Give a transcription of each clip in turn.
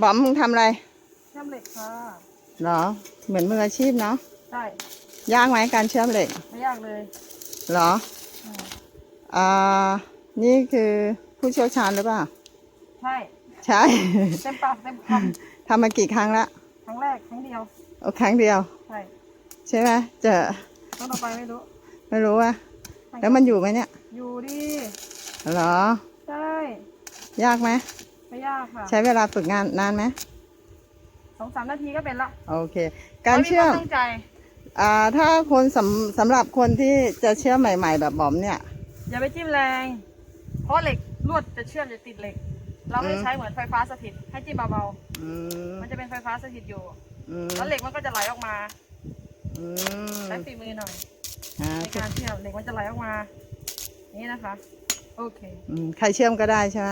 บอมมึงทำอะไรเชื่อมเหล็กค่ะเหรอ เหมือนมืออาชีพเนาะใช่ยากไหมการเชื่อมเหล็กไม่ยากเลยเหรออืมอ่านี่คือผู้เชี่ยวชาญหรือเปล่า ใช่ใช่ เต็มปากเต็มคทำมากี่ครั้งละำครั้งแรกครั้งเดียวโอ้ครั้งเดียว ใช่ใช่ไหมเจะต้องต่อไปไม่รู้ไม่รู้ว่า แล้วมันอยู่ไหมเนี่ยอยู่ดิเหรอ ใช่ยากไหม ไม่ยากค่ะใช้เวลาฝึกงานนานไหมสองสามนาทีก็เป็นละโอเค การเชื่อมไควตั้งใจอ่าถ้าคนสำสำหรับคนที่จะเชื่อมใหม่ ๆ แบบบอมเนี่ย อย่าไปจิ้มแรง เพราะเหล็กลวดจะเชื่อมจะติดเหล็ก เราไม่อืมใช้เหมือนไฟฟ้าสถิต ให้จิ้มเบาอืมๆมันจะเป็นไฟฟ้าสถิตอยู่อืมแล้วเหล็กมันก็จะไหลออกมาอืมใช้ฝีมือหน่อยอ่าในการเชื่อมเหล็กมันจะไหลออกมา นี่นะคะ โอเคอืมใครเชื่อมก็ได้ใช่ไหม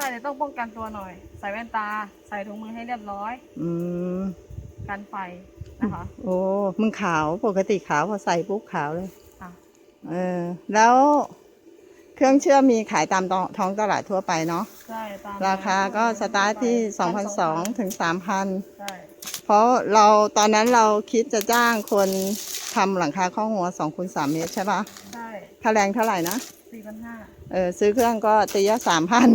ใช่แต่ต้องป้องกันตัวหน่อย ใส่แว่นตา ใส่ถุงมือให้เรียบร้อย อืม กันไฟนะคะ โอ้ มึงขาวปกติขาวพอใส่ปุ๊บขาวเลยอะ เออ แล้วเครื่องเชื่อมมีขายตามตท้องตลาดทั่วไปเนาะ ใช่ตามราคาก็สตาร์ทที่ 2,200ถึง 3,000 ใช่ เพราะเราตอนนั้นเราคิดจะจ้างคนทำหลังคาข้องหัว2คูณ3เมตรใช่ปะใช่ ค่าแรงเท่าไหร่นะ สี่พันห้าเออซื้อเครื่องก็ตีละสามพัน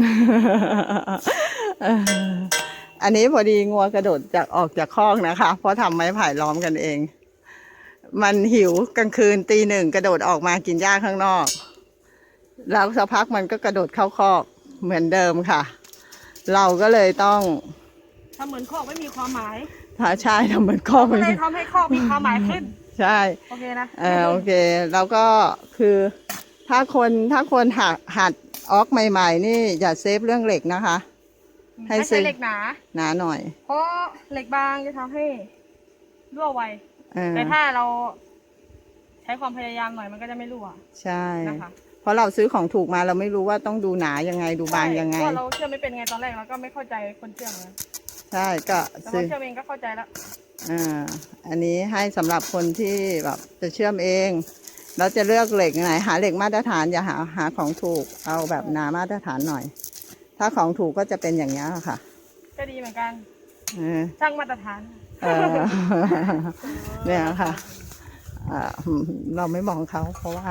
อันนี้พอดีงัวกระโดดจากออกจากคอกนะคะ เพราะทำไม้ไผ่ล้อมกันเอง มันหิวกลางคืนตีหนึ่งกระโดดออกมากินหญ้าข้างนอก แล้วสักพักมันก็กระโดดเข้าคอกเหมือนเดิมค่ะ เราก็เลยต้องทำเหมือนคอกไม่มีความหมายท้าชายทำเหมือนคอกก็มันเลยทำให้คอกมีความหมายขึ้น ใช่ โอเคนะ เออโอเค แล้วก็คือ ถ้าคนถ้าคนหัดหัดออกใหม่ ๆ นี่อย่าเซฟเรื่องเหล็กนะคะ ให้ให้ซื้ใช้อเหล็กหนา หนาหน่อย เพราะเหล็กบางจะทำให้รั่วไว เออแต่ถ้าเรา ใช้ความพยายามหน่อยมันก็จะไม่รั่วใช่ นะคะเพราะเราซื้อของถูกมาเราไม่รู้ว่าต้องดูหนายังไงดูบางยังไง ใช่เพราะเราเชื่อมไม่เป็นไงตอนแรกเราก็ไม่เข้าใจคนเชื่อมเลยใช่ก็แต่พซื้ออเชื่อมเองก็เข้าใจแล้ว อ่า อันนี้ให้สำหรับคนที่แบบจะเชื่อมเอง เราจะเลือกเหล็กไหนหาเหล็กมาตรฐานอย่าหาหาของถูกเอาแบบหนามาตรฐานหน่อย ถ้าของถูกก็จะเป็นอย่างนี้ยค่ะก็ดีเหมือนกันเออช่างมาตรฐานเออเนี่ยค่ะอ่าเราไม่มองเขาเพราะว่า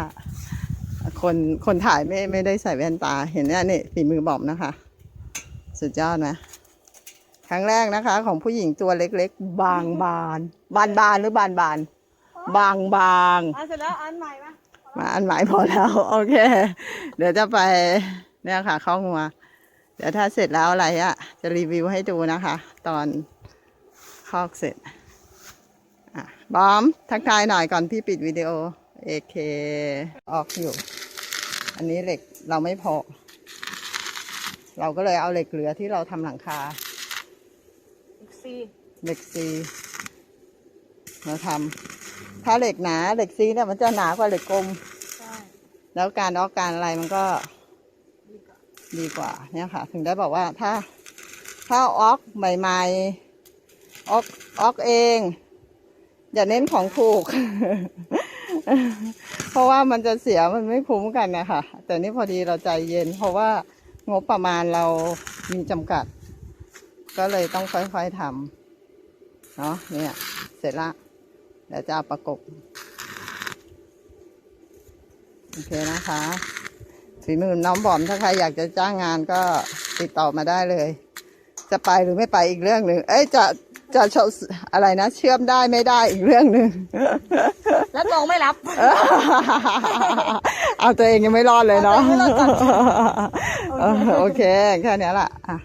คนคนถ่ายไม่ไม่ได้ใส่แว่นตาเห็นเนี่ยนี่ฝีมือบอมนะคะ สุดยอดไหมครั้งแรกนะคะ ของผู้หญิงตัวเล็ก ๆ บางบาน บานบานหรือบานบาน บางบางอันเสร็จแล้วอันใหม่ปะมาอันหมายพอแล้ว โอเค เดี๋ยวจะไปเนี่ยค่ะเข้างัวเดี๋ยวถ้าเสร็จแล้วอะไรอะจะรีวิวให้ดูนะคะ ตอนคอกเสร็จอะบอมทักทายหน่อยก่อนพี่ปิดวิดีโอเอเคออกอยู่ อันนี้เหล็กเราไม่พอ เราก็เลยเอาเหล็กเหลือที่เราทำหลังคาอีกซีเหล็กซีมาทำ ถ้าเหล็กหนาเหล็กซีเนี่ยมันจะหนากว่าเหล็กกลม ใช่แล้วการออกการอะไรมันก็ดีกว่าดีกว่าเนี่ยค่ะ ถึงได้บอกว่าถ้าถ้าออกใหม่ๆออกออกเอง อย่าเน้นของถูก เพราะว่ามันจะเสียมันไม่คุ้มกันนะคะแต่นี่พอดีเราใจเย็น เพราะว่างบประมาณเรามีจำกัด ก็เลยต้องค่อยๆทำเนาะเนี่ย เสร็จละ เดี๋ยวจะเอาประกบโอเคนะคะฝีมือน้องบอมถ้าใครอยากจะจ้างงานก็ติดต่อมาได้เลย จะไปหรือไม่ไปอีกเรื่องหนึ่งเอ้ยจะจะเชาอะไรนะ เชื่อมได้ไม่ได้อีกเรื่องหนึ่งแล้วตรงไม่รับ เอาตัวเองยังไม่รอดเลยเนาะเอาตัวเองไม่รอดก่อนเออโอเค แค่เนี้ยแหละอะ